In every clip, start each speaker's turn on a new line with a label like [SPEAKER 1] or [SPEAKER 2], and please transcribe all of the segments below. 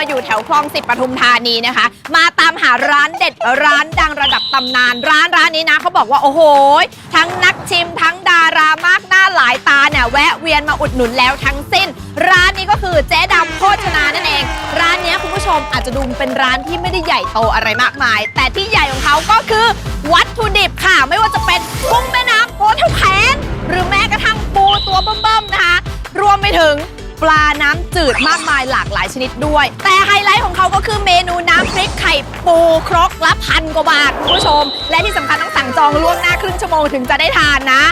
[SPEAKER 1] มาอยู่แถวคลองสิบปทุมธานีนะคะ มาตามหาร้านเด็ดร้านดังระดับตำนาน ร้านร้านนี้นะเขาบอกว่าโอ้โหทั้งนักชิมทั้งดารามากหน้าหลายตาเนี่ยแวะเวียนมาอุดหนุนแล้วทั้งสิ้น ร้านนี้ก็คือเจ๊ดำโภชนานั่นเอง ร้านนี้คุณผู้ชมอาจจะดูเป็นร้านที่ไม่ได้ใหญ่โตอะไรมากมาย แต่ที่ใหญ่ของเขาก็คือ วัตถุดิบค่ะ ไม่ว่าจะเป็นกุ้งแม่น้ำตัวเท่าแขนหรือแม้กระทั่งปูตัวเบิ่มๆนะคะ รวมไปถึง ปลาน้ำจืดมากมายหลากหลายชนิดด้วย แต่ไฮไลท์ของเขาก็คือเมนูน้ำพริกไข่ปูครกละพันกว่าบาทคุณผู้ชม และที่สำคัญต้องสั่งจองล่วงหน้าครึ่งชั่วโมงถึงจะได้ทานนะ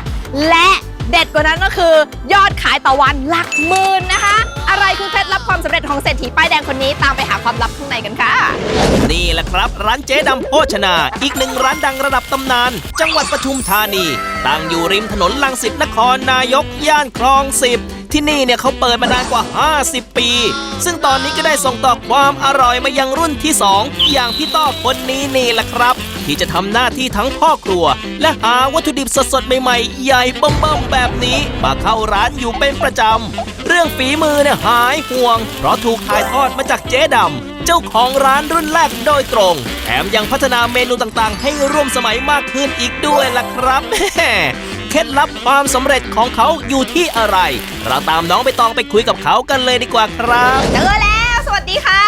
[SPEAKER 1] และเด็ดกว่านั้นก็คือยอดขายต่อวันหลักหมื่นนะคะ อะไรคือเคล็ดลับความสำเร็จของเศรษฐีป้ายแดงคนนี้ตามไปหาความลับข้างในกันค่ะ
[SPEAKER 2] นี่แหละครับ ร้านเจ๊ดำโภชนา อีกหนึ่งร้านดังระดับตำนาน จังหวัดปทุมธานี ตั้งอยู่ริมถนนลังสิตนครนายก ย่านคลองสิบ ที่นี่เนี่ยเขาเปิดมานานกว่า 50 ปี ซึ่งตอนนี้ก็ได้ส่งต่อความอร่อยมายังรุ่นที่ 2 อย่างพี่ต้อคนนี้นี่แหละครับ ที่จะทำหน้าที่ทั้งพ่อครัว และหาวัตถุดิบสดๆใหม่ๆ ใหญ่เบิ่มๆแบบนี้มาเข้าร้านอยู่เป็นประจำเรื่องฝีมือเนี่ยหายห่วง เพราะถูกถ่ายทอดมาจากเจ๊ดำเจ้าของร้านรุ่นแรกโดยตรง แถมยังพัฒนาเมนูต่างๆ ให้ร่วมสมัยมากขึ้นอีกด้วยล่ะครับ เคล็ดลับความสำเร็จของเขาอยู่ที่อะไรเราตามน้องไปตองไปคุยกับเขากันเลยดีกว่าครับ
[SPEAKER 1] เจอแล้วสวัสดีค่ะ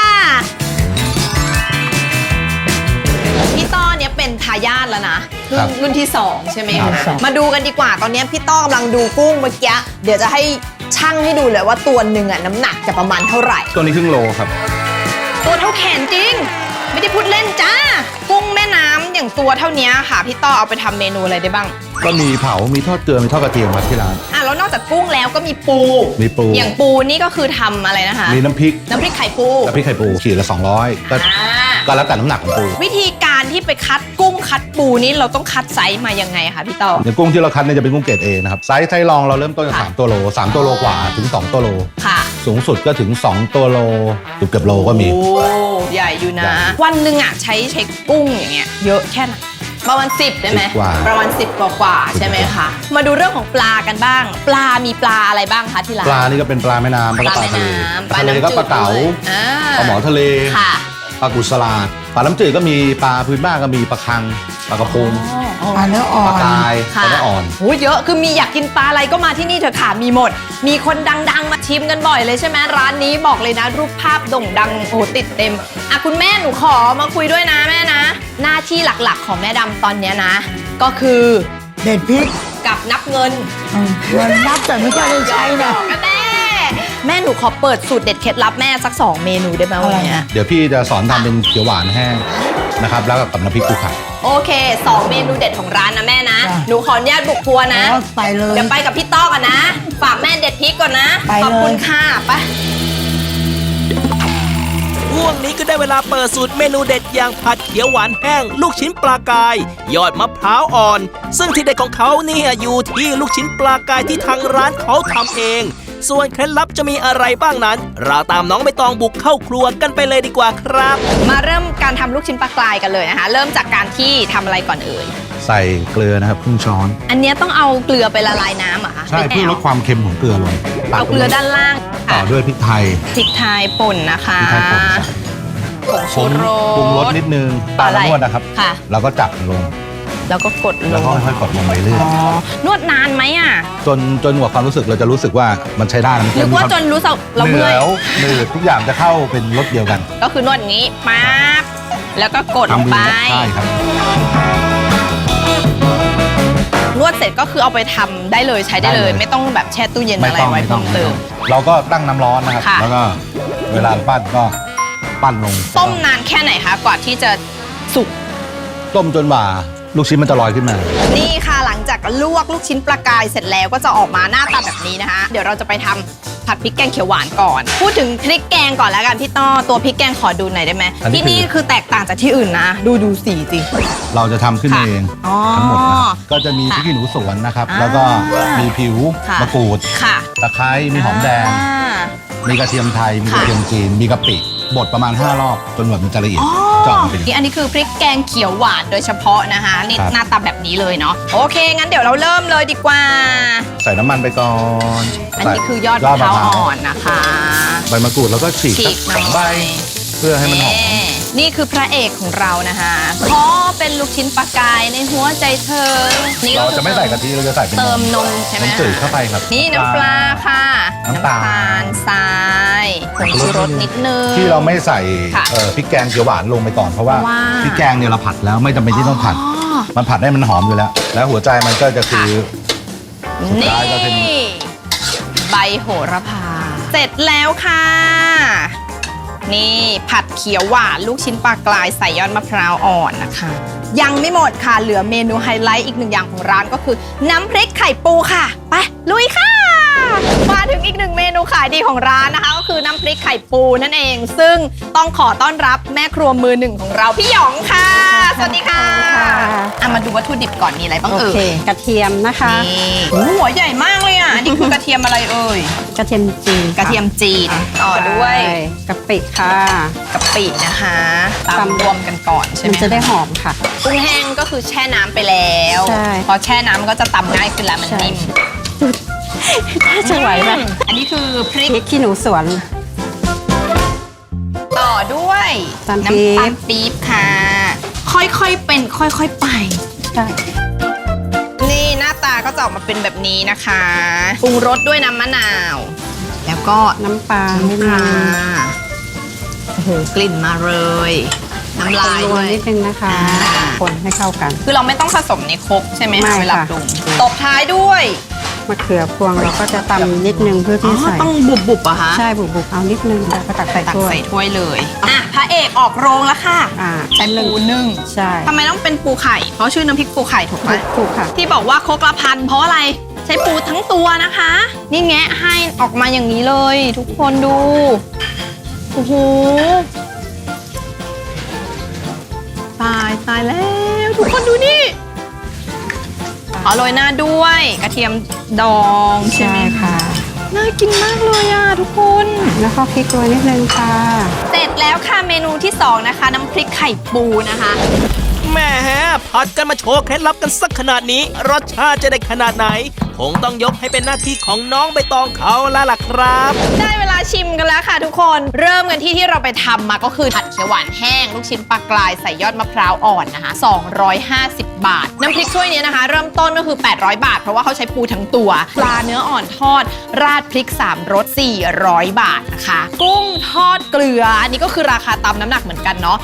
[SPEAKER 1] พี่ต้อเนี่ยเป็นทายาทแล้วนะรุ่
[SPEAKER 3] ครั
[SPEAKER 1] น
[SPEAKER 3] บ
[SPEAKER 1] รุ่นที่2ใช่ไหม
[SPEAKER 3] ครั
[SPEAKER 1] คะ
[SPEAKER 3] บ
[SPEAKER 1] มาดูกันดีกว่าตอนนี้พี่ต้อกำลังดูกุ้งเมื่อกี้เดี๋ยวจะให้ช่างให้ดูเลยว่าตัวหนึ่งอะน้ำหนักจะประมาณเท่าไหร่
[SPEAKER 3] ตัวนี้ครึ่งโลครับ
[SPEAKER 1] ตัวเท่าแขนจริง ไม่ได้พูดเล่นจ้ากุ้งแม่น้ำอย่างตัวเท่านี้ค่ะพี่ต้อเอาไปทำเมนูอะไรได้บ้าง
[SPEAKER 3] ก็มีเผา มีทอดเกลือ มีทอดกระเทียมครับที่ร้าน
[SPEAKER 1] อะแล้วนอกจากกุ้งแล้วก็มีปู
[SPEAKER 3] มีปู
[SPEAKER 1] อย่างปูนี่ก็คือทำอะไรนะคะ
[SPEAKER 3] มีน้ำพริก
[SPEAKER 1] น้ำพริกไข่ปู
[SPEAKER 3] น้ำพริกไข่ปูขีดละ 200 ก็
[SPEAKER 1] อ่า
[SPEAKER 3] ก็แล้วแต่น้ำหนักของปู
[SPEAKER 1] วิธีการที่ไปคัดกุ้งคัดปูนี่เราต้องคัดไซส์มายังไงคะพี่ต่อ
[SPEAKER 3] อย่างกุ้งที่เราคัดเนี่ยจะเป็นกุ้งเกรดเอนะครับ ไซส์ไซส์รองเราเริ่มต้นจาก
[SPEAKER 1] ค่ะ
[SPEAKER 3] 3ตัวโล3ตัวโลกว่าถึง 2 ตัวโล
[SPEAKER 1] ค่ะ
[SPEAKER 3] สูงสุดก็ถึง 2 ตัวโลเกือบเกือบโลก็มี
[SPEAKER 1] โอ้ใหญ่อยู่นะ
[SPEAKER 3] ใหญ่
[SPEAKER 1] วันหนึ่งอะใช้ใช้กุ้งอย่างเงี้ยเยอะแค่ไหนประมาณ10ได้ไหม
[SPEAKER 3] 10กว่า
[SPEAKER 1] ประมาณ10กว่ากว่าๆใช่ไหมคะมาดูเรื่องของปลากันบ้าง ปลามีปลาอะไรบ้างคะที่ร้าน
[SPEAKER 3] ปลานี่ก็เป็นปลาแม่น้ำ
[SPEAKER 1] ป
[SPEAKER 3] แล้วก็
[SPEAKER 1] ลา
[SPEAKER 3] ปลา
[SPEAKER 1] แม่
[SPEAKER 3] ทะเล
[SPEAKER 1] น้ำ
[SPEAKER 3] ปลาทะเลก็ปลาเก๋า
[SPEAKER 1] ด้วยอ่า
[SPEAKER 3] ปลาหมอทะเล
[SPEAKER 1] ค่ะ
[SPEAKER 3] ปลากุสลาด ปลาน้ำจืดก็มีปลาพื้นบ้านก็มีปลาคังปลากระพง
[SPEAKER 4] ปลาเนื้ออ่อ
[SPEAKER 3] ปลาน กายป
[SPEAKER 1] ค่ะ
[SPEAKER 3] ลาเนื้ออ่อน
[SPEAKER 1] โอ้ยเยอะ คือมีอยากกินปลาอะไรก็มาที่นี่เถอะค่ะ มีหมด มีคนดังๆ มาชิมกันบ่อยเลยใช่ไหมร้านนี้บอกเลยนะ รูปภาพโด่งดัง โอ้โหติดเต็ม อะคุณแม่หนูขอมาคุยด้วยนะแม่นะ หน้าที่หลักๆของแม่ดำตอนเนี้ยนะ ก็คือ
[SPEAKER 4] เด็ดพริก
[SPEAKER 1] กับนับเงิน
[SPEAKER 4] อืมเงินนับแต่ไม่ค่อยได้ใช้นะ
[SPEAKER 1] กันแม่ แม่หนูขอเปิดสูตรเด็ดเคล็ดลับแม่สักสองเมนูได้ไหมวันเนี้ย
[SPEAKER 3] เดี๋ยวพี่จะสอนทำเป็นเขียวหวานแห้งนะครับแล้วก็กับน้ำพริกปูไข่
[SPEAKER 1] โอเคสองเมนูเด็ดของร้านนะแม่นะหนูขออนุญาตบุกครัวนะ
[SPEAKER 4] อ๋อไปเลย
[SPEAKER 1] เดี๋ยวไปกับพี่ต้อกันนะ ฝากแม่เด็ดพริกก่อนนะ
[SPEAKER 4] ไปเลย
[SPEAKER 1] ขอบคุณค่ะไป
[SPEAKER 2] ช่วงนี้ก็ได้เวลาเปิดสูตรเมนูเด็ดอย่างผัดเขียวหวานแห้ง ลูกชิ้นปลากาย ยอดมะพร้าวอ่อน ซึ่งที่เด็ดของเขาเนี่ยอยู่ที่ลูกชิ้นปลากายที่ทางร้านเขาทำเอง ส่วนเคล็ดลับจะมีอะไรบ้างนั้น เราตามน้องใบตองบุกเข้าครัวกันไปเลยดีกว่าครับ
[SPEAKER 1] มาเริ่มการทำลูกชิ้นปลากรายกันเลยนะคะ เริ่มจากการที่ทำอะไรก่อนเอ่ย
[SPEAKER 3] ใส่เกลือนะครับครึ่งช้อน
[SPEAKER 1] อันเนี้ยต้องเอาเกลือไปละลายน้ำเหรอคะ
[SPEAKER 3] ใช่
[SPEAKER 1] เป็น
[SPEAKER 3] เพื่อ
[SPEAKER 1] แอ
[SPEAKER 3] ลดความเค็มของเกลือลง
[SPEAKER 1] เอาเกลือด้านล่าง
[SPEAKER 3] ต่อด้วยพริกไทย
[SPEAKER 1] พริกไทยป่นนะคะ
[SPEAKER 3] พริกไทยป่นใส่
[SPEAKER 1] ผง
[SPEAKER 3] ผ
[SPEAKER 1] ชู
[SPEAKER 3] ง
[SPEAKER 1] รส
[SPEAKER 3] ปรุงรสนิดนึงตาม
[SPEAKER 1] อะไร
[SPEAKER 3] นวดนะครับ
[SPEAKER 1] ค่ะ
[SPEAKER 3] แล้วก็จับลง
[SPEAKER 1] แล้วก็กดล
[SPEAKER 3] แล้ว
[SPEAKER 1] ง
[SPEAKER 3] ก็ค่อยๆกดลงไปเรื่อย
[SPEAKER 1] อ๋อ นวดนานไหมอะ
[SPEAKER 3] จนจนกว่าความรู้สึกเราจะรู้สึกว่ามันใช้ได้นะมัน
[SPEAKER 1] นึกว่าจนรู้สึกเรา
[SPEAKER 3] เห
[SPEAKER 1] เมื่
[SPEAKER 3] นื่
[SPEAKER 1] อ
[SPEAKER 3] อยยหนืดทุกอย่างจะเข้าเป็นรสเดียวกัน
[SPEAKER 1] ก็คือนวดอย่างนี้ป๊าบแล้วก็กดลง
[SPEAKER 3] ทำมื
[SPEAKER 1] ไป
[SPEAKER 3] อใช่ครับ
[SPEAKER 1] นวดเสร็จก็คือเอาไปทำได้เลยใช้ได้เลย
[SPEAKER 3] ได้เลย
[SPEAKER 1] ไม่ต้องแบบแช่ตู้เย็น
[SPEAKER 3] ไม่
[SPEAKER 1] อะไร
[SPEAKER 3] ต้อง
[SPEAKER 1] ไว้
[SPEAKER 3] ไม่ต้
[SPEAKER 1] เพิ่
[SPEAKER 3] อง
[SPEAKER 1] มเติม
[SPEAKER 3] เราก็ตั้งน้ำร้อนนะครับ
[SPEAKER 1] ค่ะ
[SPEAKER 3] แล้วก็เวลาปั้นก็ปั้นลง
[SPEAKER 1] ต้มนานแค่ไหนคะกว่าที่จะสุก
[SPEAKER 3] ต้มจนว่า ลูกชิ้นมันจะลอยขึ้นมา
[SPEAKER 1] นี่ค่ะหลังจากลวกลูกชิ้นปลากายเสร็จแล้วก็จะออกมาหน้าตาแบบนี้นะคะ เดี๋ยวเราจะไปทำผัดพริกแกงเขียวหวานก่อน พูดถึงพริกแกงก่อนแล้วกันพี่ต้อตัวพริกแกงขอดูหน่อยได้ไหม
[SPEAKER 3] อันนี้
[SPEAKER 1] ที่นี่
[SPEAKER 3] คือ
[SPEAKER 1] คือแตกต่างจากที่อื่นนะ ดูดูสีจริง
[SPEAKER 3] เราจะทำขึ้น
[SPEAKER 1] ค่ะ
[SPEAKER 3] เอง
[SPEAKER 1] อ๋อ
[SPEAKER 3] ทั้งหมดนะครับก็จะมีพ
[SPEAKER 1] ค่ะ
[SPEAKER 3] ริกขี้หนูสวนนะครับ
[SPEAKER 1] อ่า
[SPEAKER 3] แล้วก็มีผิว
[SPEAKER 1] ค่ะ
[SPEAKER 3] มะกรูด
[SPEAKER 1] ค่ะ
[SPEAKER 3] ตะไคร้มีหอมแดง
[SPEAKER 1] อ่า
[SPEAKER 3] มีกระเทียมไทย มีก
[SPEAKER 1] ค่ะ
[SPEAKER 3] ระเทียมจีน มีกะปิ บดประมาณ 5 รอบจนแบบมันจะละเอียด
[SPEAKER 1] อ๋อ
[SPEAKER 3] จะออกมาเป็น
[SPEAKER 1] นี่อันนี้คือพริกแกงเขียวหวานโดยเฉพาะนะคะนี่
[SPEAKER 3] ครับ
[SPEAKER 1] หน้าตาแบบนี้เลยเนาะโอเค งั้นเดี๋ยวเราเริ่มเลยดีกว่า
[SPEAKER 3] ใส่น้ำมันไปก่อน
[SPEAKER 1] อัน
[SPEAKER 3] ใส่
[SPEAKER 1] นี้คือยอดมะพร้าวอ่อนนะคะ
[SPEAKER 3] ใบมะกรูดแล้วก็ฉีก
[SPEAKER 1] ฉี
[SPEAKER 3] สั
[SPEAKER 1] ก
[SPEAKER 3] ก
[SPEAKER 1] หน่
[SPEAKER 3] ส
[SPEAKER 1] อ
[SPEAKER 3] องใบ
[SPEAKER 1] ย
[SPEAKER 3] เพื่อให้มันหอม
[SPEAKER 1] นี่นี่คือพระเอกของเรานะคะขอ เป็นลูกชิ้นปลากายในหัวใจเธอนี่ก็
[SPEAKER 3] เรา
[SPEAKER 1] คือ
[SPEAKER 3] จะไม่ใส่กะทิเราจะใส่เป็น
[SPEAKER 1] เติมนมใช่ไหม
[SPEAKER 3] น้ำจืดเข้าไปครับ
[SPEAKER 1] นี่น้ำปลาค่ะ
[SPEAKER 3] น้ำตาล
[SPEAKER 1] ลทรายผงชูรสนิดนึง
[SPEAKER 3] ที่เราไม่ใส่
[SPEAKER 1] ค่ะ
[SPEAKER 3] เอ่อพริกแกงเขียวหวานลงไปก่อนเพราะว่า
[SPEAKER 1] เพราะว่า
[SPEAKER 3] พริกแกงเนี่ยเราผัดแล้วไม่จำเป็นที่ต้องผัด
[SPEAKER 1] อ๋อ
[SPEAKER 3] มันผัดให้มันหอมอยู่แล้ว แล้วหัวใจมันก็จะคือสุด
[SPEAKER 1] นี่
[SPEAKER 3] ท้ายก็เป็น
[SPEAKER 1] ใบโหระพา เสร็จแล้วค่ะ นี่ผัดเขียวหวานลูกชิ้นปลากรายใส่ยอดมะพร้าวอ่อนนะคะ ยังไม่หมดค่ะ เหลือเมนูไฮไลท์อีกหนึ่งอย่างของร้านก็คือ น้ำพริกไข่ปูค่ะ ไปลุยค่ะ มาถึงอีกหนึ่งเมนูขายดีของร้านนะคะ ก็คือน้ำพริกไข่ปูนั่นเอง ซึ่งต้องขอต้อนรับแม่ครัวมือหนึ่งของเราพี่หยองค่ะ สวัสดีค่ะ
[SPEAKER 5] ค่ะ
[SPEAKER 1] อะมาดูวัตถุดิบก่อนมีอะไรบ้าง
[SPEAKER 5] โอ
[SPEAKER 1] เอ่
[SPEAKER 5] เค
[SPEAKER 1] ย
[SPEAKER 5] กระเทียมนะคะ
[SPEAKER 1] นี่โอ้โหหัวใหญ่มากเลยอะอันนี้คือกระเทียมอะไรเอ่ย
[SPEAKER 5] กระเทียมจีน
[SPEAKER 1] กระเทียมจีนต่อด้วย
[SPEAKER 5] ใช่กะ ปิค่ะ
[SPEAKER 1] กะปินะคะตำ
[SPEAKER 5] ตำ
[SPEAKER 1] รวมกันก่อนใช่ไห
[SPEAKER 5] มั
[SPEAKER 1] ม
[SPEAKER 5] นจะได้หอมค่ะ
[SPEAKER 1] กุ้งแห้งก็คือแช่น้ำไปแล้ว
[SPEAKER 5] ใช่
[SPEAKER 1] พอแช่น้ำมันก็จะตำง่ายขึ้นแล้วมัน
[SPEAKER 5] ใช่
[SPEAKER 1] นิ่ม
[SPEAKER 5] จะไหวไหม
[SPEAKER 1] อันนี้คือพริก
[SPEAKER 5] พริกขี้หนูสวน
[SPEAKER 1] ต่อด้วย
[SPEAKER 5] ตำปี๊บ
[SPEAKER 1] น้ำตาลปี๊บค่ะ ค่อยๆเป็นค่อยๆไป
[SPEAKER 5] ใช่
[SPEAKER 1] นี่หน้าตาก็จะออกมาเป็นแบบนี้นะคะปรุงรสด้วยน้ำมะนาว แล้วก็
[SPEAKER 5] น้ำปลา
[SPEAKER 1] น้ำปลาโอ้โหกลิ่นมาเลย น้ำลาย
[SPEAKER 5] ร
[SPEAKER 1] ด้
[SPEAKER 5] ว
[SPEAKER 1] วย
[SPEAKER 5] นิดนึงนะคะ
[SPEAKER 1] อ่า
[SPEAKER 5] คนให้เข้ากัน
[SPEAKER 1] คือเราไม่ต้องผสมในครกใช่ไหม
[SPEAKER 5] ไม่
[SPEAKER 1] คะเวลา
[SPEAKER 5] ค่ะ
[SPEAKER 1] ปรุงตบท้ายด้วย
[SPEAKER 5] มะเขือพวงเราก็จะตำนิดนึงเพื่อ
[SPEAKER 1] อ๋
[SPEAKER 5] ที่
[SPEAKER 1] อ
[SPEAKER 5] ใส่
[SPEAKER 1] ต้องบุบบุบๆอะคะ
[SPEAKER 5] ใช่บุบๆเอานิดนึงแล้วก็ตักใส่
[SPEAKER 1] ตัก
[SPEAKER 5] ถ้วย
[SPEAKER 1] ใส่ถ้วยเลยอะพระเอกออกโรงแล้วค่ะ
[SPEAKER 5] อ่า
[SPEAKER 1] ใช้ปูนึ่ง
[SPEAKER 5] ใช่
[SPEAKER 1] ทำไมต้องเป็นปูไข่ เพราะชื่อน้ำพริกปูไข่ถูกไหม
[SPEAKER 5] ถูกถูกค่ะ
[SPEAKER 1] ที่บอกว่าโคกละพันเพราะอะไรใช้ปูทั้งตัวนะคะ นี่แงะให้ออกมาอย่างนี้เลย ทุกคนดูโอ้โห ตายตายแล้ว ทุกคนดูนี่เอาโรยหน้าด้วยกระเทียมดองใช่
[SPEAKER 5] ใช่
[SPEAKER 1] ไหม
[SPEAKER 5] ค่ะ
[SPEAKER 1] น่ากินมากเลยอะทุกคน
[SPEAKER 5] แล้วก็พริกโรยนิดนึงค่ะ
[SPEAKER 1] เสร็จแล้วค่ะเมนูที่ 2 นะคะ น้ำพริกไข่ปูนะคะ
[SPEAKER 2] แหม่ผัดกันมาโชว์เคล็ดลับกันสักขนาดนี้ รสชาติจะได้ขนาดไหน คงต้องยกให้เป็นหน้าที่ของน้องใบตองเขาแล้วล่ะครับ
[SPEAKER 1] ได้เวลา ชิมกันแล้วค่ะทุกคน เริ่มกันที่ที่เราไปทำมาก็คือผัดเขียวหวานแห้ง ลูกชิ้นปลากรายใส่ยอดมะพร้าวอ่อนนะคะ 250 บาท น้ำพริกถ้วยนี้นะคะ เริ่มต้นก็คือ 800 บาท เพราะว่าเขาใช้ปูทั้งตัว ปลาเนื้ออ่อนทอด ราดพริก 3รส 400 บาทนะคะ กุ้งทอดเกลือ อันนี้ก็คือราคาตามน้ำหนักเหมือนกันเนาะ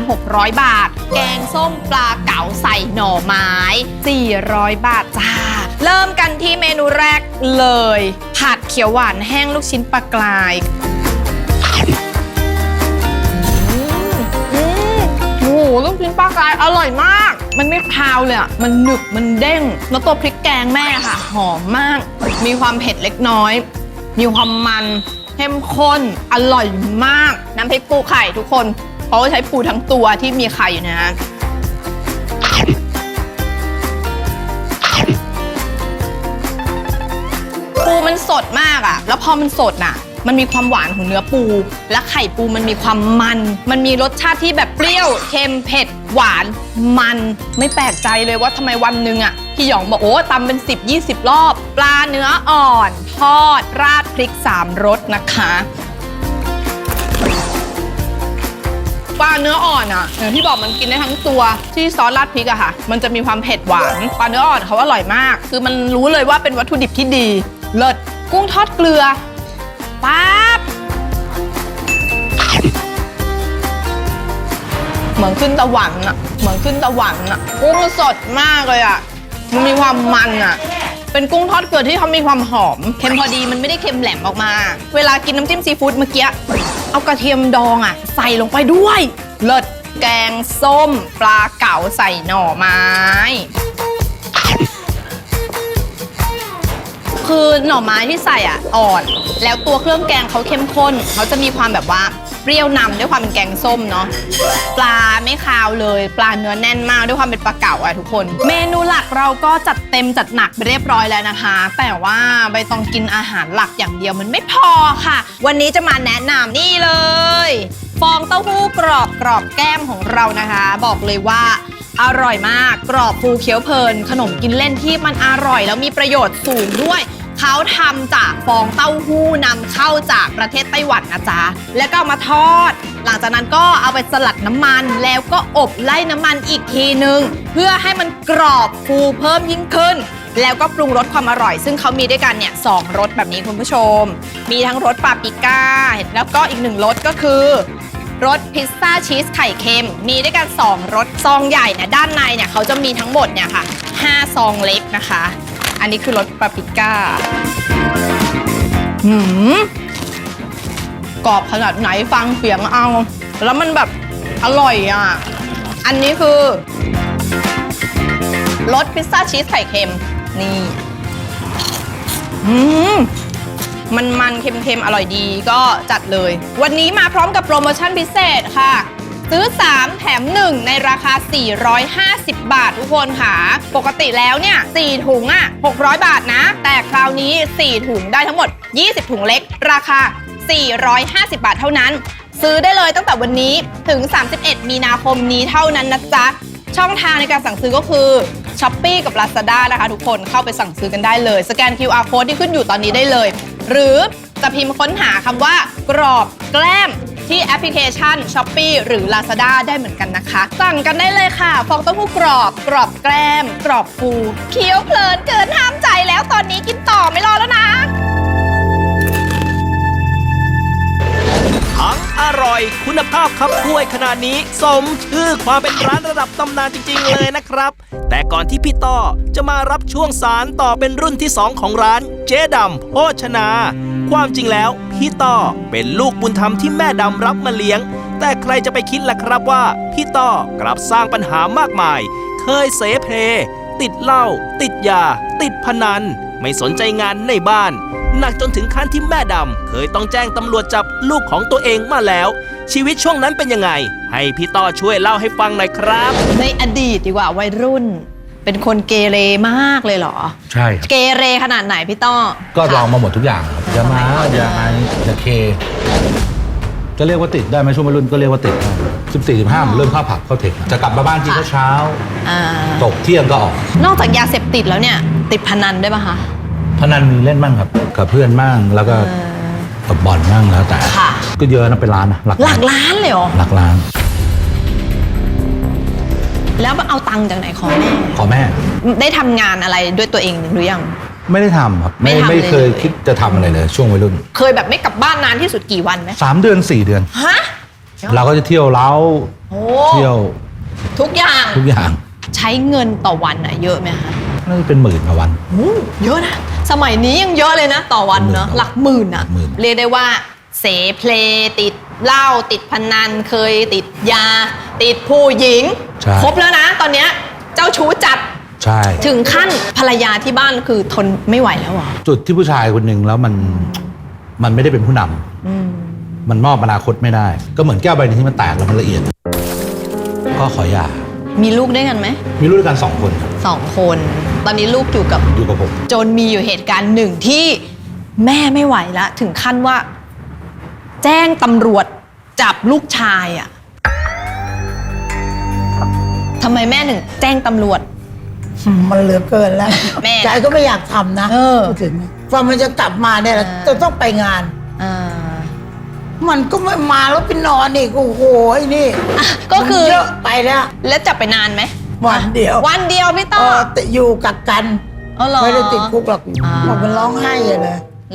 [SPEAKER 1] 3,600 บาท แกงส้มปลาเก๋าใส่หน่อไม้ 400 บาทจ้า เริ่มกันที่เมนูแรกเลย ผัดเขียวหวานแห้งลูกชิ้นปลากรายอืมอืมโอ้โหลูกชิ้นปลากรายอร่อยมาก มันไม่คาวเลยอะ มันหนึบ มันเด้ง แล้วตัวพริกแกงแม่ค่ะ หอมมาก มีความเผ็ดเล็กน้อย มีความมันเข้มข้น อร่อยมาก น้ำพริกปูไข่ทุกคน เพราะว่าใช้ปูทั้งตัวที่มีไข่อยู่ในนั้น มันสดมากอะแล้วพอมันสดน่ะ มันมีความหวานของเนื้อปู และไข่ปูมันมีความมัน มันมีรสชาติที่แบบเปรี้ยว เค็ม เผ็ด หวาน มัน ไม่แปลกใจเลยว่าทำไมวันหนึ่งอะพี่หยองบอกโอ้ตำเป็น 10 20 รอบ ปลาเนื้ออ่อน ทอด ราดพริกสามรสนะคะปลาเนื้ออ่อนอะอย่างที่บอกมันกินได้ทั้งตัวที่ซอสราดพริกอะค่ะ มันจะมีความเผ็ดหวานปลาเนื้ออ่อนเขาอร่อยมาก คือมันรู้เลยว่าเป็นวัตถุดิบที่ดี เลิศกุ้งทอดเกลือปั๊บเหมือนขึ้นตะวันอะเหมือนขึ้นตะวันอะกุ้งสดมากเลยอะมันมีความมันอะเป็นกุ้งทอดเกลือที่เขามีความหอม เค็มพอดีมันไม่ได้เค็มแหลมออกมา เวลากินน้ำจิ้มซีฟู้ดเมื่อกี้ เอากระเทียมดองอะใส่ลงไปด้วย เลิศแกงส้ม ปลาเก๋าใส่หน่อไม้ คือหน่อไม้ที่ใส่อะอ่อน แล้วตัวเครื่องแกงเขาเข้มข้น เขาจะมีความแบบว่าเปรี้ยวนำด้วยความเป็นแกงส้มเนาะปลาไม่คาวเลย ปลาเนื้อแน่นมากด้วยความเป็นปลาเก๋าอะทุกคน เมนูหลักเราก็จัดเต็มจัดหนักไปเรียบร้อยแล้วนะคะ แต่ว่าใบตองกินอาหารหลักอย่างเดียวมันไม่พอค่ะ วันนี้จะมาแนะนำนี่เลย ฟองเต้าหู้กรอบกรอบแก้มของเรานะคะ บอกเลยว่า อร่อยมาก กรอบฟูเคี้ยวเพลิน ขนมกินเล่นที่มันอร่อย แล้วมีประโยชน์สูงด้วย เขาทำจากฟองเต้าหู้นำเข้าจากประเทศไต้หวันนะจ๊ะ แล้วก็เอามาทอด หลังจากนั้นก็เอาไปสลัดน้ำมัน แล้วก็อบไล่น้ำมันอีกทีนึง เพื่อให้มันกรอบฟูเพิ่มยิ่งขึ้น แล้วก็ปรุงรสความอร่อย ซึ่งเขามีด้วยกันเนี่ยสองรสแบบนี้คุณผู้ชม มีทั้งรสปาปริก้า แล้วก็อีกหนึ่งรสก็คือ รสพิซซ่าชีสไข่เค็ม มีด้วยกัน2รสซองใหญ่เนี่ยด้านในเนี่ยเขาจะมีทั้งหมดเนี่ยค่ะ 5 ซองเล็กนะคะ อันนี้คือรสปาปริก้าหืมกรอบขนาดไหนฟังเสียงเอา แล้วมันแบบอร่อยอะ อันนี้คือรสพิซซ่าชีสไข่เค็ม นี่ อืม มันมันเค็มๆ อร่อยดีก็จัดเลย วันนี้มาพร้อมกับโปรโมชั่นพิเศษค่ะ ซื้อ 3 แถม 1 ในราคา 450 บาททุกคนค่ะ ปกติแล้วเนี่ย 4 ถุงอะ 600 บาทนะ แต่คราวนี้ 4 ถุงได้ทั้งหมด 20 ถุงเล็ก ราคา 450 บาทเท่านั้น ซื้อได้เลยตั้งแต่วันนี้ถึง 31 มีนาคมนี้เท่านั้นนะจ๊ะช่องทางในการสั่งซื้อก็คือ s h อ p e e กับ Lazada นะคะทุกคนเข้าไปสั่งซื้อกันได้เลย สแกน QR code ที่ขึ้นอยู่ตอนนี้ได้เลย หรือจะพิมพ์ค้นหาคำว่ากรอบแกล้มที่แอปพลิเคชัน s h อ p e e หรือ Lazada ได้เหมือนกันนะคะ สั่งกันได้เลยค่ะ ฟองเต้าหู้กรอบ กรอบแกล้ม กรอบฟูเคี้ยวเพลินเกินห้ามใจแล้วตอนนี้กินต่อไม่รอแล้วนะ
[SPEAKER 2] ทั้งอร่อยคุณภาพครับถ้วยขนาดนี้ สมชื่อความเป็นร้านระดับตำนานจริง ๆ เลยนะครับ แต่ก่อนที่พี่ต้อจะมารับช่วงสารต่อเป็นรุ่นที่ 2 ของร้าน เจ๊ดำโภชนา ความจริงแล้วพี่ต้อเป็นลูกบุญธรรมที่แม่ดำรับมาเลี้ยง แต่ใครจะไปคิดล่ะครับว่า พี่ต้อกลับสร้างปัญหามากมาย เคยเสเพ ติดเหล้าติดยา ติดพนัน ไม่สนใจงานในบ้าน หนักจนถึงขั้นที่แม่ดำเคยต้องแจ้งตำรวจจับลูกของตัวเองมาแล้ว ชีวิตช่วงนั้นเป็นยังไง ให้พี่ต้อช่วยเล่าให้ฟังหน่อยครับ
[SPEAKER 1] ในอดีตดีกว่าวัยรุ่น เป็นคนเกเรมากเลยเหรอ
[SPEAKER 3] ใช่ครับ
[SPEAKER 1] เกเรขนาดไหนพี่ต้อ
[SPEAKER 3] ก็ลองมาหมดทุกอย่างครับยามา
[SPEAKER 1] สมัยก่อน
[SPEAKER 3] ยาไอยาเค จะเรียกว่าติดได้ไหมช่วงวัยรุ่นก็เรียกว่าติดสิบสี่สิบห้าเริ่มเข้าผับเข้าเทคจะกลับมาบ้านกินข้าวเช้า
[SPEAKER 1] อ่า
[SPEAKER 3] ตกเที่ยงก็ออก
[SPEAKER 1] นอกจากยาเสพติดแล้วเนี่ย ติดพนันด้วยป่ะคะ
[SPEAKER 3] พนันมีเล่นบ้างครับ กับเพื่อนบ้างแล้วก็
[SPEAKER 1] เออ
[SPEAKER 3] กับบอลบ้างแล้วแต่
[SPEAKER 1] ค่ะ
[SPEAKER 3] ก็เยอะนะเป็นล้านนะหลัก
[SPEAKER 1] หลักล้านเลยเหรอ
[SPEAKER 3] หลักล้าน
[SPEAKER 1] แล้วเอาตังค์จากไหนของแม่
[SPEAKER 3] ขอแม่
[SPEAKER 1] ได้ทำงานอะไรด้วยตัวเองหรือยัง
[SPEAKER 3] ไม่ได้ทำครับไม่
[SPEAKER 1] ไม่ทำ
[SPEAKER 3] ไม่เคย
[SPEAKER 1] เลย
[SPEAKER 3] คิดจะทำอะไรเลยช่วงวัยรุ่น
[SPEAKER 1] เคยแบบไม่กลับบ้านนานที่สุดกี่วันไหม
[SPEAKER 3] สามเดือนสี่เดือน
[SPEAKER 1] ฮะ
[SPEAKER 3] เราก็จะเที่ยวเล้า
[SPEAKER 1] โอ้
[SPEAKER 3] เที่ยว
[SPEAKER 1] ทุกอย่าง
[SPEAKER 3] ทุกอย่าง
[SPEAKER 1] ใช้เงินต่อวันอะเยอะไหมคะ
[SPEAKER 3] น่าจะเป็นหมื่นต่อวัน
[SPEAKER 1] โอ้เยอะนะ สมัยนี้ยังเยอะเลยนะ ต่อวันเนอะ
[SPEAKER 3] หมื่น
[SPEAKER 1] หลักหมื่นอะ
[SPEAKER 3] หมื่น
[SPEAKER 1] เรียกได้ว่า เสเพลติด เหล้าติดพนันเคยติดยา ติดผู้หญิง
[SPEAKER 3] ใช่
[SPEAKER 1] ครบแล้วนะ ตอนเนี้ยเจ้าชู้จัด
[SPEAKER 3] ใช่
[SPEAKER 1] ถึงขั้นภรรยาที่บ้านคือทนไม่ไหวแล้วเหรอ
[SPEAKER 3] จุดที่ผู้ชายคนหนึ่งแล้วมันมันไม่ได้เป็นผู้นำ
[SPEAKER 1] อืม
[SPEAKER 3] มันมอบอนาคตไม่ได้ ก็เหมือนแก้วใบนี้ที่มันแตกแล้วมันละเอียด ก็ขอหย่า
[SPEAKER 1] มีลูกด้วยกันไหม
[SPEAKER 3] มีลูกด้วยกันสองคนครับ
[SPEAKER 1] สองคน ตอนนี้ลูกอยู่กับ
[SPEAKER 3] อยู่กับผม
[SPEAKER 1] จนมีอยู่เหตุการณ์หนึ่งที่แม่ไม่ไหวแล้วถึงขั้นว่า แจ้งตำรวจจับลูกชายอะทำไมแม่ถึงแจ้งตำรวจ
[SPEAKER 4] มันเหลือเกินแล้ว
[SPEAKER 1] แม่
[SPEAKER 4] ใจก็ไม่อยากทำนะ
[SPEAKER 1] เออ
[SPEAKER 4] พูดถึงว่ามันจะกลับมาเนี่ย
[SPEAKER 1] เออ
[SPEAKER 4] จะต้องไปงาน
[SPEAKER 1] อ่า
[SPEAKER 4] มันก็ไม่มาแล้วไปนอนอีกโอ้โหไอ้นี่
[SPEAKER 1] อะก็คือ
[SPEAKER 4] มันเยอะไปแล้ว
[SPEAKER 1] แล้วจับไปนานไหม
[SPEAKER 4] วันเดียว
[SPEAKER 1] วันเดียวพี่
[SPEAKER 4] เอ
[SPEAKER 1] ต้อ
[SPEAKER 4] อติดอยู่กักกัน
[SPEAKER 1] เออเหรอ
[SPEAKER 4] ไม่ได้ติดคุกหรอก
[SPEAKER 1] อ่า
[SPEAKER 4] บอกมันร้องไห้เลย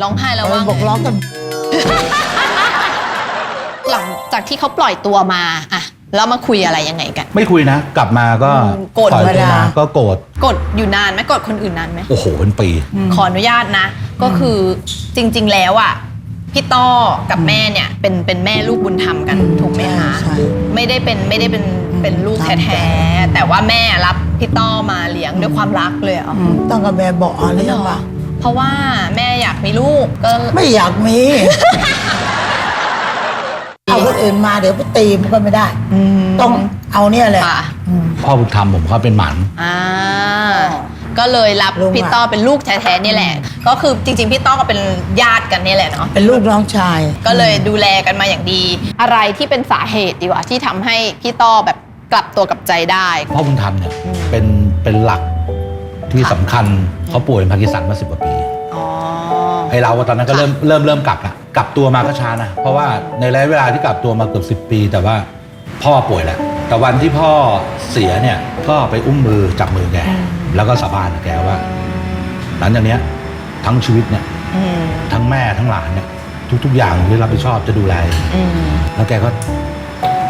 [SPEAKER 1] ร้องไห้แล้ว
[SPEAKER 4] มั
[SPEAKER 1] ว่าน
[SPEAKER 4] บอกร้องกัน
[SPEAKER 1] หลังจากที่เขาปล่อยตัวมาอะแล้วมาคุยอะไรยังไงกัน
[SPEAKER 3] ไม่คุยนะ กลับมาก็
[SPEAKER 1] อืมโกรธ
[SPEAKER 3] ปล่อยตัว
[SPEAKER 4] ธรรมดา
[SPEAKER 3] มาก็โกรธ
[SPEAKER 1] กดอยู่นานไหมกดคนอื่นนานไหม
[SPEAKER 3] โอ้โหเป็นปี
[SPEAKER 1] ขออนุญาตนะ ก็คือจริง ๆ แล้วอะพี่ต้อกับแม่เนี่ยเป็นเป็นแม่ลูกบุญธรรมกันถูกไหมคะ
[SPEAKER 4] ใช่
[SPEAKER 1] ไม่ได้เป็นไม่ได้เป็นเป็นลูก
[SPEAKER 4] ตามใจ
[SPEAKER 1] แท้ๆแต่ว่าแม่รับพี่ต้อมาเลี้ยงด้วยความรักเลยเหรอ
[SPEAKER 4] อืมต้องกับแม่บอกอะไรยังวะ
[SPEAKER 1] เพราะว่าแม่อยากมีลูกก็
[SPEAKER 4] ไม่อยากมีเอา คนอื่นมาเดี๋ยวไปตีมันก็ไม่ได้
[SPEAKER 1] ม
[SPEAKER 4] ต้องเอาเนี่ยแหละ
[SPEAKER 1] ค่ะ
[SPEAKER 4] อืม
[SPEAKER 3] พ่อบุญธรรมผมเขาเป็นหมัน
[SPEAKER 1] อ่าก็เลยรับ
[SPEAKER 4] ลูก
[SPEAKER 1] พี่
[SPEAKER 4] หลาน
[SPEAKER 1] ต้อเป็นลูกแท้ๆนี่แหละ ก็คือจริงๆพี่ต้อก็เป็นญาติกันนี่แหละเนาะ
[SPEAKER 4] เป็นลูกน้องชาย
[SPEAKER 1] ก็เลยดูแลกันมาอย่างดี อะไรที่เป็นสาเหตุดีกว่าที่ทำให้พี่ต้อแบบกลับตัวกลับใจได้
[SPEAKER 3] พ่อบุญธรรมเนี่ย
[SPEAKER 1] อืม
[SPEAKER 3] เป็นเป็นหลักที่สำคัญเขาป่วยเป็นพาร์กินสันมาสิบกว่าปี
[SPEAKER 1] อ๋อ
[SPEAKER 3] ไอเราอะตอนนั้นก็เริ่มเริ่มเริ่มกลับละกลับตัวมาก็ช้านะเพราะว่าในระยะเวลาที่กลับตัวมาเกือบสิบปี แต่ว่าพ่อป่วยแล้วแต่วันที่พ่อเสียเนี่ยก็ไปอุ้มมือจับมือแกแล้วก็สาบานกับแกว่า หลังจากเนี้ยทั้งชีวิตเนี่ย
[SPEAKER 1] อืม
[SPEAKER 3] ทั้งแม่ทั้งหลานเนี่ยทุก ๆ อย่างที่รับผิดชอบจะดูแล
[SPEAKER 1] อืม
[SPEAKER 3] แล้วแกก็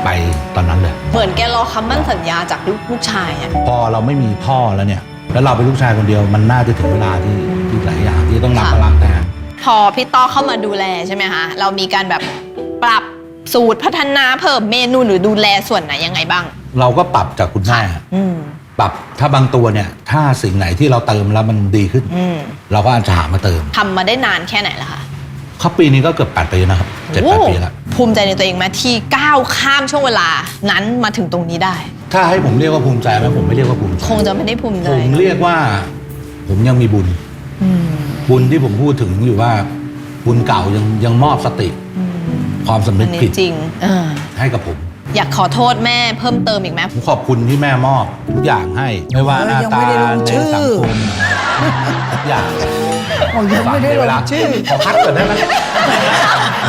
[SPEAKER 3] ไปตอนนั้นเลย
[SPEAKER 1] เหมือนแกรอคำมั่นสัญญาจากลูกลูกชายอะ
[SPEAKER 3] พอเราไม่มีพ่อแล้วเนี่ย แล้วเราเป็นลูกชายคนเดียว มันน่าจะถึงเวลาที่ที่หลายอย่างที่ต้องรับ
[SPEAKER 1] ค่ะ
[SPEAKER 3] ภาระแทน
[SPEAKER 1] พอพี่ต้อเข้ามาดูแลใช่ไหมคะเรามีการแบบปรับสูตรพัฒนาเพิ่มเมนูหรือดูแลส่วนไหนยังไงบ้าง
[SPEAKER 3] เราก็ปรับจากคุณแม่
[SPEAKER 1] อืม
[SPEAKER 3] ปรับถ้าบางตัวเนี่ย ถ้าสิ่งไหนที่เราเติมแล้วมันดีขึ้น
[SPEAKER 1] อืม
[SPEAKER 3] เราก็อาจจะหามาเติม
[SPEAKER 1] ทำมาได้นานแค่ไหนละคะ
[SPEAKER 3] เขาปีนี้ก็เกือบแปดปีนะครับเจ็ดแปด
[SPEAKER 1] โอ้
[SPEAKER 3] ปีแล้ว
[SPEAKER 1] ภูมิใจในตัวเองไหมที่ก้าวข้ามช่วงเวลานั้นมาถึงตรงนี้ได้
[SPEAKER 3] ถ้าให้ผมเรียกว่าภูมิใจไหมผมไม่เรียกว่าภูมิใจ
[SPEAKER 1] คงจะไม่ได้ภูมิใจ
[SPEAKER 3] ผมเรียกว่า ผมยังมีบุญ
[SPEAKER 1] อืม
[SPEAKER 3] บุญที่ผมพูดถึงอยู่ว่า บุญเก่ายังยังมอบสติ
[SPEAKER 1] อืม
[SPEAKER 3] ความสำ
[SPEAKER 1] อั
[SPEAKER 3] เร็จ
[SPEAKER 1] นนี้
[SPEAKER 3] ผิด
[SPEAKER 1] จริงเออ
[SPEAKER 3] ให้กับผม
[SPEAKER 1] อยากขอโทษแม่เพิ่มเติมอีกไหม
[SPEAKER 3] ผมขอบคุณที่แม่มอบทุกอย่างให้ ไม่ว่า
[SPEAKER 4] เออ
[SPEAKER 3] หน้า
[SPEAKER 4] ยัง
[SPEAKER 3] ตา
[SPEAKER 4] ไม่ได้ลง
[SPEAKER 3] ใน
[SPEAKER 4] ชื่อ
[SPEAKER 3] สังคมทุกอย่าง
[SPEAKER 4] โอ้ยังไม่ได้ลงชื่อ
[SPEAKER 3] ขอคัดก่อนได้ไหม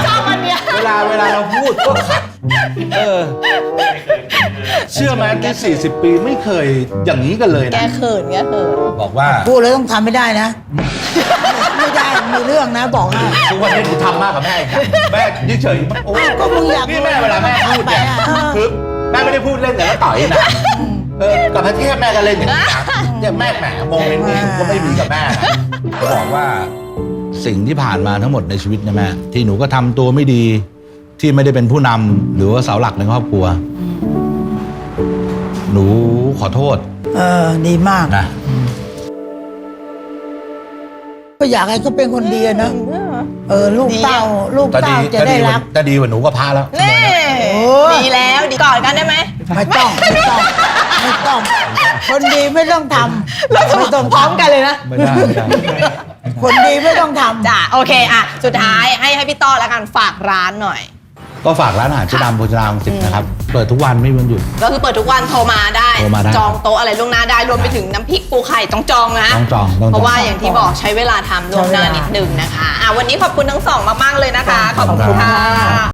[SPEAKER 3] ชอบอันเนี้ยเวลาเวลาเราพูดก็ขัดเออ เชื่อไหมที่ 40 ปีไม่เคยอย่างนี้กันเลย
[SPEAKER 1] แก
[SPEAKER 3] นะ
[SPEAKER 1] เขินแกเขิน
[SPEAKER 3] บอกว่า
[SPEAKER 4] พูดแล้วต้องทำไม่ได้นะ ไม่ได้มีเรื่องนะบอกให้
[SPEAKER 3] ทุกวันนี้หนูทำมากกับแม่อีกนะแม่ยิ่งเฉยโอ้
[SPEAKER 4] ก็มึงอยาก
[SPEAKER 3] นี่แม่เวลาแม่พูดเนี่ย
[SPEAKER 4] ไปอะ
[SPEAKER 3] คือแม่ไม่ได้พูดเล่นแต่ก็ต่อยนะเออกับพระเทพแม่ก็เล่นอย่างนี้นะเนี่ยแม่แหมโมเมนต์นี้ก็ไม่มีกับแม่นะจะบอกว่าสิ่งที่ผ่านมาทั้งหมดในชีวิตเนี่ยแม่ที่หนูก็ทำตัวไม่ดี ที่ไม่ได้เป็นผู้นำหรือว่าเสาหลักในครอบครัว หนูขอโทษ
[SPEAKER 4] เออดีมาก
[SPEAKER 3] นะ
[SPEAKER 4] ก็อยากให้เขาเป็นคนดีอะนะ เออ ลูกเต้า ลูก
[SPEAKER 3] ก็ดี
[SPEAKER 4] เต้าจะ
[SPEAKER 3] ก็
[SPEAKER 4] ได้
[SPEAKER 3] ดีกว่า
[SPEAKER 4] รัก
[SPEAKER 3] ก็ดีกว่าหนูกับพระแล้ว
[SPEAKER 1] เน่
[SPEAKER 4] โอ้
[SPEAKER 1] ดีแล้วดีกอดกันได้ไหม
[SPEAKER 4] ไม่ต้อง ไม่ต้อง ไม่ต้อง คนดีไม่ต้องทำไม่ต้อง
[SPEAKER 1] พร้อมกันเลยนะ
[SPEAKER 3] ไม่ได้ไม่ได้
[SPEAKER 4] คนดีไม่ต้องทำ
[SPEAKER 1] จ้ะโอเคอะสุดท้ายให้ให้พี่ต้อแล้วกันฝากร้านหน่อย
[SPEAKER 3] ก็ฝากร้านอาหารเจ๊ดำโภชนาของสิบนะครับ เปิดทุกวันไม่มีวันหยุด
[SPEAKER 1] ก็คือเปิดทุกวันโทรมาได้
[SPEAKER 3] โทรมาได้
[SPEAKER 1] จองโต๊ะอะไรล่วงหน้าได้รวมไปถึงน้ำพริกปูไข่ต้องจองนะ
[SPEAKER 3] ต้องจองต้องจอง
[SPEAKER 1] เพราะว่าอย่างที่บอกใช้เวลาทำล่วงหน้านิดนึงนะคะอะวันนี้ขอบคุณทั้งสองมากๆเลยนะคะ ขอบคุณค่ะ